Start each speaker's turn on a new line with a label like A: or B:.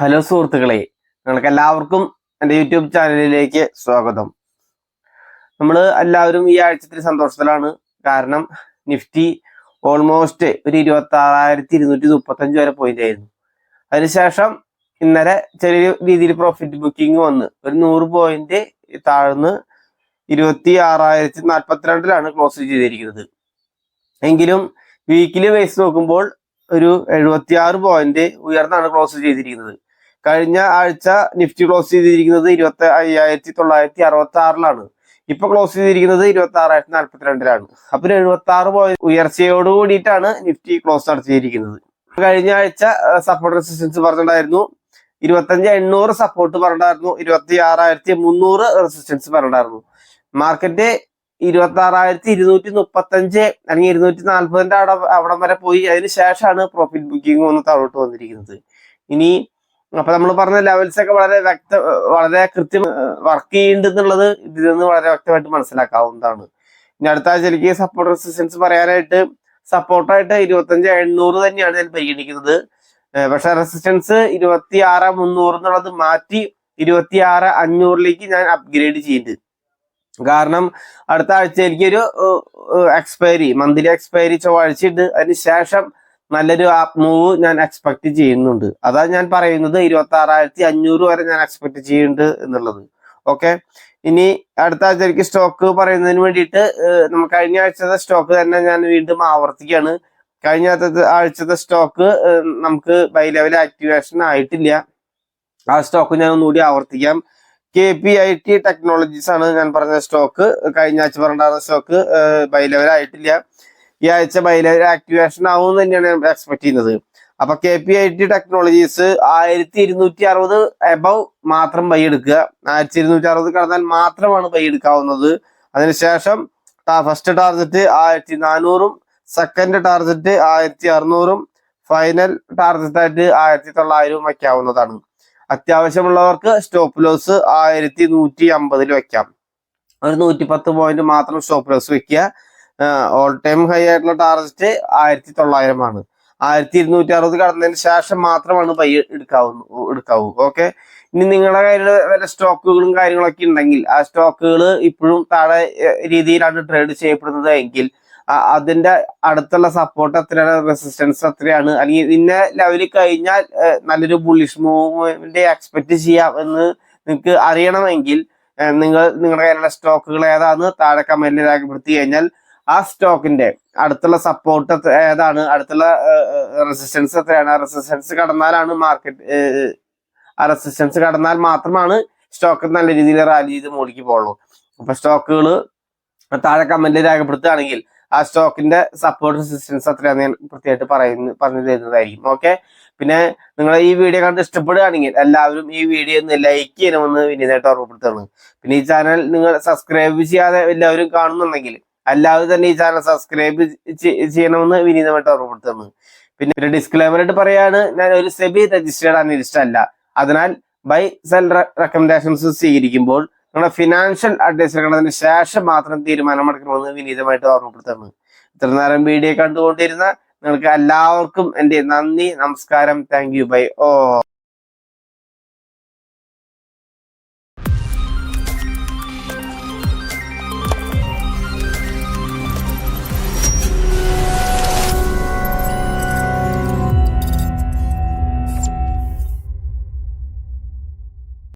A: Hello സുഹൃത്തുക്കളെ നിങ്ങൾക്ക് എല്ലാവർക്കും എന്റെ യൂട്യൂബ് ചാനലിലേക്ക് സ്വാഗതം. നമ്മൾ എല്ലാവരും ഈ ആഴ്ചത്തിൽ സന്തോഷത്തിലാണ്. കാരണം നിഫ്റ്റി ഓൾമോസ്റ്റ് ഒരു ഇരുപത്തി ആറായിരത്തി ഇരുന്നൂറ്റി മുപ്പത്തഞ്ച് വരെ പോയിന്റ് ആയിരുന്നു. അതിനുശേഷം ഇന്നലെ ചെറിയ രീതിയിൽ പ്രോഫിറ്റ് ബുക്കിംഗ് വന്ന് ഒരു നൂറ് പോയിന്റ് താഴ്ന്ന് ഇരുപത്തി ആറായിരത്തി നാൽപ്പത്തിരണ്ടിലാണ് ക്ലോസ് ചെയ്തിരിക്കുന്നത്. എങ്കിലും വീക്കിലി വേസ് നോക്കുമ്പോൾ ഒരു എഴുപത്തി ആറ് പോയിന്റ് ഉയർന്നാണ് ക്ലോസ് ചെയ്തിരിക്കുന്നത്. കഴിഞ്ഞ ആഴ്ച നിഫ്റ്റി ക്ലോസ് ചെയ്തിരിക്കുന്നത് ഇരുപത്തി അയ്യായിരത്തി തൊള്ളായിരത്തി അറുപത്തി ആറിലാണ് ഇപ്പൊ ക്ലോസ് ചെയ്തിരിക്കുന്നത് ഇരുപത്തി ആറായിരത്തി നാൽപ്പത്തിരണ്ടിലാണ് അപ്പൊ ഒരു എഴുപത്തി ആറ് പോയിന്റ് ഉയർച്ചയോട് കൂടിയിട്ടാണ് നിഫ്റ്റി ക്ലോസ് നടത്തിയിരിക്കുന്നത്. കഴിഞ്ഞ ആഴ്ച സപ്പോർട്ട് റെസിസ്റ്റൻസ് പറഞ്ഞിട്ടുണ്ടായിരുന്നു. ഇരുപത്തഞ്ച് എണ്ണൂറ് സപ്പോർട്ട് പറഞ്ഞിട്ടുണ്ടായിരുന്നു. ഇരുപത്തി ആറായിരത്തി മുന്നൂറ് റെസിസ്റ്റൻസ് പറഞ്ഞിട്ടുണ്ടായിരുന്നു. മാർക്കറ്റ് ഇരുപത്തി ആറായിരത്തി ഇരുന്നൂറ്റി മുപ്പത്തഞ്ച് അല്ലെങ്കിൽ ഇരുന്നൂറ്റി നാൽപ്പതിന്റെ അവിടെ അവിടം വരെ പോയി. അതിന് ശേഷമാണ് പ്രോഫിറ്റ് ബുക്കിംഗ് ഒന്ന് താഴോട്ട് വന്നിരിക്കുന്നത്. ഇനി അപ്പൊ നമ്മൾ പറഞ്ഞ ലെവൽസ് ഒക്കെ വളരെ വ്യക്ത വളരെ കൃത്യം വർക്ക് ചെയ്യുന്നുണ്ടെന്നുള്ളത് ഇതിൽ നിന്ന് വളരെ വ്യക്തമായിട്ട് മനസ്സിലാക്കാവുന്നതാണ്. ഇനി അടുത്ത ആഴ്ച എനിക്ക് സപ്പോർട്ട് റെസിസ്റ്റൻസ് പറയാനായിട്ട് സപ്പോർട്ടായിട്ട് ഇരുപത്തഞ്ച് എണ്ണൂറ് തന്നെയാണ് ഞാൻ പരിഗണിക്കുന്നത്. പക്ഷെ റെസിസ്റ്റൻസ് ഇരുപത്തി ആറ് മുന്നൂറ് എന്നുള്ളത് മാറ്റി ഇരുപത്തി ആറ് അഞ്ഞൂറിലേക്ക് ഞാൻ അപ്ഗ്രേഡ് ചെയ്യുന്നുണ്ട് കാരണം അടുത്ത ആഴ്ച എനിക്കൊരു എക്സ്പയറി മന്ത്ലി എക്സ്പയറി ചൊവ്വാഴ്ച ഉണ്ട്. അതിന് ശേഷം നല്ലൊരു മൂവ് ഞാൻ എക്സ്പെക്ട് ചെയ്യുന്നുണ്ട്. അതാ ഞാൻ പറയുന്നത് ഇരുപത്തി ആറായിരത്തി അഞ്ഞൂറ് വരെ ഞാൻ എക്സ്പെക്ട് ചെയ്യുന്നുണ്ട് എന്നുള്ളത്. ഓക്കെ ഇനി അടുത്ത ആഴ്ചയ്ക്ക് സ്റ്റോക്ക് പറയുന്നതിന് വേണ്ടിയിട്ട് നമ്മൾ കഴിഞ്ഞ ആഴ്ചത്തെ സ്റ്റോക്ക് തന്നെ ഞാൻ വീണ്ടും ആവർത്തിക്കുകയാണ്. കഴിഞ്ഞ ആഴ്ചത്തെ സ്റ്റോക്ക് നമുക്ക് ബൈ ലെവൽ ആക്ടിവേഷൻ ആയിട്ടില്ല. ആ സ്റ്റോക്ക് ഞാൻ ഒന്നുകൂടി ആവർത്തിക്കാം. K P I T technologies ആണ് ഞാൻ പറഞ്ഞ സ്റ്റോക്ക് കഴിഞ്ഞ ആഴ്ച പറഞ്ഞ സ്റ്റോക്ക് ബൈ ലെവൽ ആയിട്ടില്ല. ഈ ആഴ്ച ബൈ ലെവൽ ആക്ടിവേഷൻ ആവും തന്നെയാണ് എക്സ്പെക്ട് ചെയ്യുന്നത്. അപ്പൊ K P I T technologies ആയിരത്തി ഇരുന്നൂറ്റി അറുപത് എബവ് മാത്രം ബൈ എടുക്കുക. ആയിരത്തി ഇരുന്നൂറ്റി അറുപത് കടന്നാൽ മാത്രമാണ് ബൈ എടുക്കാവുന്നത്. അതിനുശേഷം ഫസ്റ്റ് ടാർഗറ്റ് ആയിരത്തി നാനൂറും സെക്കൻഡ് ടാർഗറ്റ് ആയിരത്തി അറുന്നൂറും ഫൈനൽ ടാർഗറ്റ് ആയിട്ട് ആയിരത്തി തൊള്ളായിരവും വയ്ക്കാവുന്നതാണ്. അത്യാവശ്യമുള്ളവർക്ക് സ്റ്റോപ്പ് ലോസ് ആയിരത്തി നൂറ്റി അമ്പതിൽ വെക്കാം ഒരു നൂറ്റി പത്ത് പോയിന്റ് മാത്രം സ്റ്റോപ്പ് ലോസ് വെക്കുക ഓൾ ടൈം ഹൈ ആയിട്ടുള്ള ടാർഗറ്റ് ആയിരത്തി തൊള്ളായിരമാണ് ആയിരത്തി ഇരുന്നൂറ്റി അറുപത് കടന്നതിന് ശേഷം മാത്രമാണ് പൈ എടുക്കാവുന്നു എടുക്കാവൂ. ഓക്കെ ഇനി നിങ്ങളുടെ കയ്യിൽ വല്ല സ്റ്റോക്കുകളും കാര്യങ്ങളൊക്കെ ഉണ്ടെങ്കിൽ ആ സ്റ്റോക്കുകൾ ഇപ്പോഴും താഴെ രീതിയിലാണ് ട്രേഡ് ചെയ്യപ്പെടുന്നത് എങ്കിൽ അതിന്റെ അടുത്തുള്ള സപ്പോർട്ട് എത്രയാണ് റെസിസ്റ്റൻസ് എത്രയാണ് അല്ലെങ്കിൽ ഇന്ന ലെവലിൽ കഴിഞ്ഞാൽ നല്ലൊരു ബുള്ളിഷ് മൂവ്മെന്റ് എക്സ്പെക്ട് ചെയ്യാം എന്ന് നിങ്ങൾക്ക് അറിയണമെങ്കിൽ നിങ്ങൾ നിങ്ങളുടെ കയ്യിലുള്ള സ്റ്റോക്കുകൾ ഏതാണെന്ന് താഴെ കമന്റിൽ രേഖപ്പെടുത്തി കഴിഞ്ഞാൽ ആ സ്റ്റോക്കിന്റെ അടുത്തുള്ള സപ്പോർട്ട് ഏതാണ്? അടുത്തുള്ള റെസിസ്റ്റൻസ് എത്രയാണ്? ആ റെസിസ്റ്റൻസ് കടന്നാലാണ് മാർക്കറ്റ് ആ റെസിസ്റ്റൻസ് കടന്നാൽ മാത്രമാണ് സ്റ്റോക്ക് നല്ല രീതിയിൽ റാലി ചെയ്ത് മുകളിലേക്ക് പോകുള്ളൂ അപ്പൊ സ്റ്റോക്കുകൾ താഴെ കമന്റിൽ രേഖപ്പെടുത്തുകയാണെങ്കിൽ ആ സ്റ്റോക്കിന്റെ സപ്പോർട്ട് റെസിസ്റ്റൻസ് എത്രയാണ് ഞാൻ കൃത്യമായിട്ട് പറയുന്ന പറഞ്ഞു തരുന്നതായിരിക്കും. ഓക്കെ പിന്നെ നിങ്ങൾ ഈ വീഡിയോ കണ്ട് ഇഷ്ടപ്പെടുകയാണെങ്കിൽ എല്ലാവരും ഈ വീഡിയോ ഒന്ന് ലൈക്ക് ചെയ്യണമെന്ന് വിനീതമായിട്ട് ഓർമ്മപ്പെടുത്തുകയാണ്. പിന്നെ ഈ ചാനൽ നിങ്ങൾ സബ്സ്ക്രൈബ് ചെയ്യാതെ എല്ലാവരും കാണുന്നുണ്ടെങ്കിൽ എല്ലാവരും തന്നെ ഈ ചാനൽ സബ്സ്ക്രൈബ് ചെയ്യണമെന്ന് വിനീതമായിട്ട് ഓർമ്മപ്പെടുത്തുന്നു. പിന്നെ ഒരു ഡിസ്ക്ലൈമർ ആയിട്ട് പറയാണ് ഞാൻ ഒരു സെബി രജിസ്റ്റേർഡ് അനലിസ്റ്റ് അല്ല. അതിനാൽ ബൈ സെൽ റെക്കമെൻഡേഷൻസ് സ്വീകരിക്കുമ്പോൾ നിങ്ങളുടെ ഫിനാൻഷ്യൽ അഡ്വൈസ് എടുക്കുന്നതിന് ശേഷം മാത്രം തീരുമാനമെടുക്കണമെന്ന് വിനീതമായിട്ട് ഓർമ്മപ്പെടുത്തുന്നു. ഇത്ര നേരം വീഡിയോ കണ്ടുകൊണ്ടിരുന്ന നിങ്ങൾക്ക് എല്ലാവർക്കും എന്റെ നന്ദി നമസ്കാരം. Thank you bye oh.